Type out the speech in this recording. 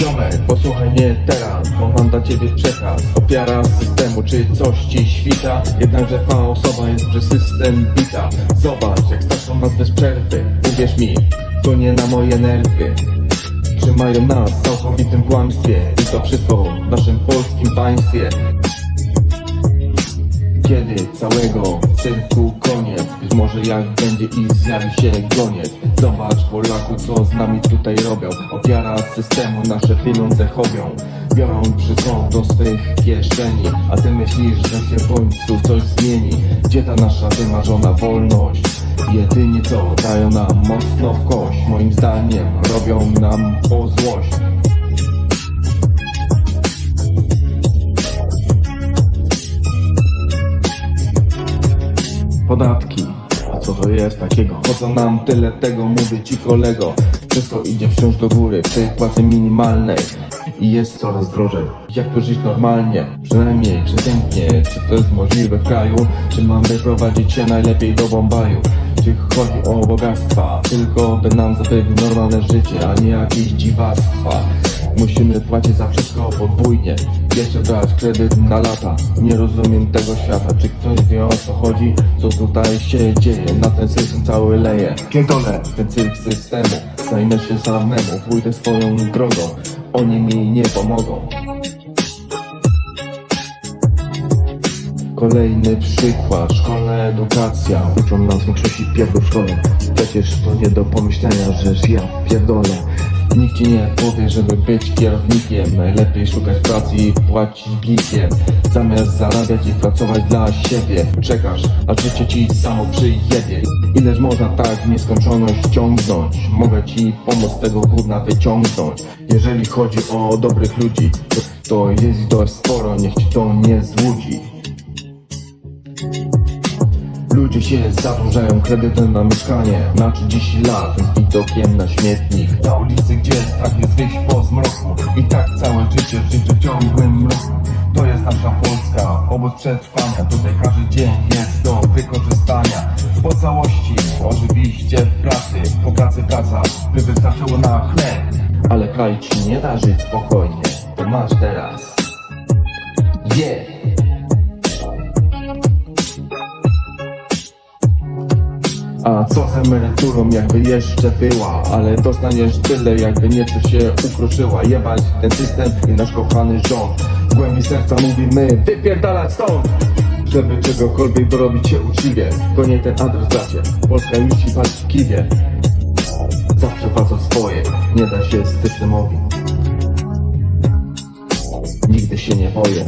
Ziomek, posłuchaj mnie teraz, bo mam dla ciebie przekaz. Ofiara systemu, czy coś ci świta? Jednakże twa osoba jest przez system bita. Zobacz, jak starszą nas bez przerwy. Uwierz mi, to nie na moje nerwy. Trzymają nas w całkowitym kłamstwie. I to wszystko w naszym polskim państwie. Kiedy całego cyrku koniec może jak będzie i zjawi się goniec. Zobacz Polaku co z nami tutaj robią. Ofiara systemu nasze pieniądze chowią. Biorą wszystko do swych kieszeni. A ty myślisz, że się w końcu coś zmieni? Gdzie ta nasza wymarzona wolność? Jedynie co dają nam mocno w kość. Moim zdaniem robią nam po złość. Podatki, co to jest takiego? Po co nam tyle tego, mówię ci kolego Wszystko idzie wciąż do góry, przy płacy minimalnej I jest coraz drożej Jak tu żyć normalnie? Przynajmniej przeciętnie Czy to jest możliwe w kraju? Czy mamy prowadzić się najlepiej do Bombaju? Czy chodzi o bogactwa? Tylko by nam zapewnić normalne życie, a nie jakieś dziwactwa Musimy płacić za wszystko podwójnie. Jeszcze brać kredyt na lata. Nie rozumiem tego świata. Czy ktoś wie o co chodzi? Co tutaj się dzieje? Na ten system cały leje. Pierdolę. Ten cyrk systemu Zajmę się samemu. Pójdę swoją drogą. Oni mi nie pomogą. Kolejny przykład, szkolna edukacja. Uczą nas większości pierdol w szkole. Przecież to nie do pomyślenia, że ja pierdolę Nikt ci nie powie, żeby być kierownikiem. Najlepiej szukać pracy i płacić blikiem. Zamiast zarabiać i pracować dla siebie. Czekasz, a życie ci samo przyjebie. Ileż można tak w nieskończoność ciągnąć? Mogę ci pomóc tego gówna wyciągnąć. Jeżeli chodzi o dobrych ludzi To, jest ich dość sporo, niech ci to nie złudzi. Ludzie się zadłużają kredytem na mieszkanie. Na 30 lat z widokiem na śmietnik gdzie strach jest po zmroku I tak całe życie życie w ciągłym mroku To jest nasza Polska, obóz przetrwania. Tutaj każdy dzień jest do wykorzystania. Po całości, oczywiście w pracy. Po pracy praca, by wystarczyło na chleb. Ale kraj ci nie da żyć spokojnie. To masz teraz. Yeah A co z emeryturą jakby jeszcze była Ale dostaniesz tyle jakby nieco się ukruszyła. Jebać ten system i nasz kochany rząd. W głębi serca mówimy wypierdalać stąd! Żeby czegokolwiek dorobić się uczciwie To nie ten adres bracie. Polska już ci w kiwie. Zawsze walczą swoje Nie da się systemowi Nigdy się nie boję